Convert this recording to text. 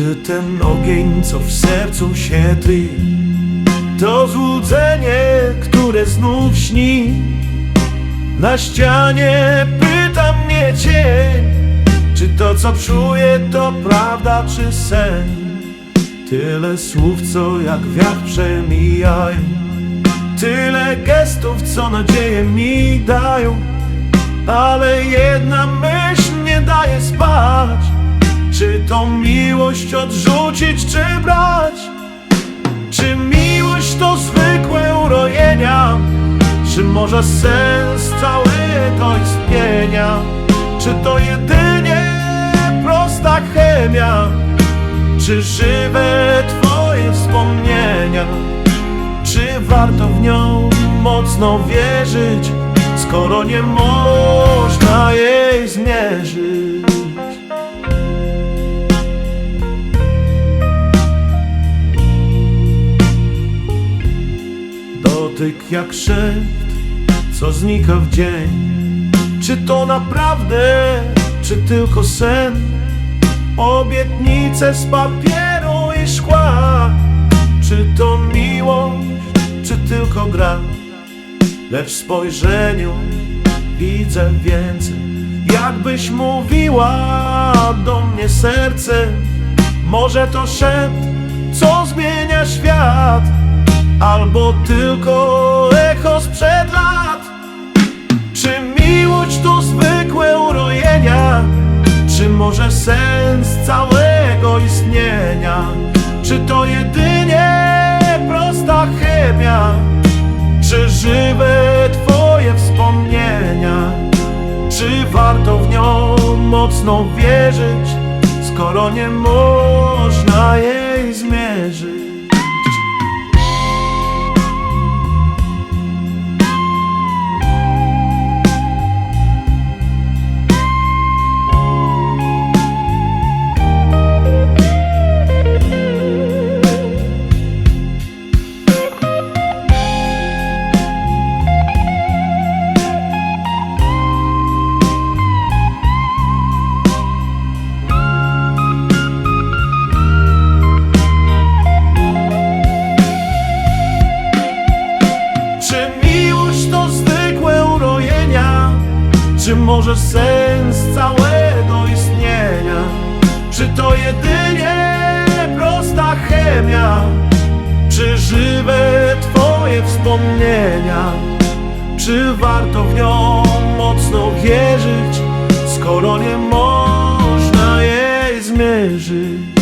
ten ogień, co w sercu się To złudzenie, które znów śni. Na ścianie pyta mnie cień. Czy to co czuję to prawda czy sen? Tyle słów, co jak wiatr przemijają. Tyle gestów, co nadzieję mi dają. Ale jedna myśl nie daje spać Czy to miłość odrzucić, czy brać? Czy miłość to zwykłe urojenia? Czy może sens całego istnienia? Czy to jedynie prosta chemia? Czy żywe twoje wspomnienia? Czy warto w nią mocno wierzyć, skoro nie można jej zmierzyć? Dotyk jak szept, co znika w dzień. Czy to naprawdę, czy tylko sen? Obietnice z papieru i szkła Czy to miłość, czy tylko gra Lecz w spojrzeniu widzę więcej Jakbyś mówiła do mnie sercem Może to szept, co zmienia świat Albo tylko echo sprzed lat Czy miłość to zwykłe urojenia? Czy może sens całego istnienia? Czy to jedynie prosta chemia? Czy żywe twoje wspomnienia? Czy warto w nią mocno wierzyć, skoro nie można jej zmierzyć? Czy może sens całego istnienia? Czy to jedynie prosta chemia? Czy żywe twoje wspomnienia? Czy warto w nią mocno wierzyć, skoro nie można jej zmierzyć?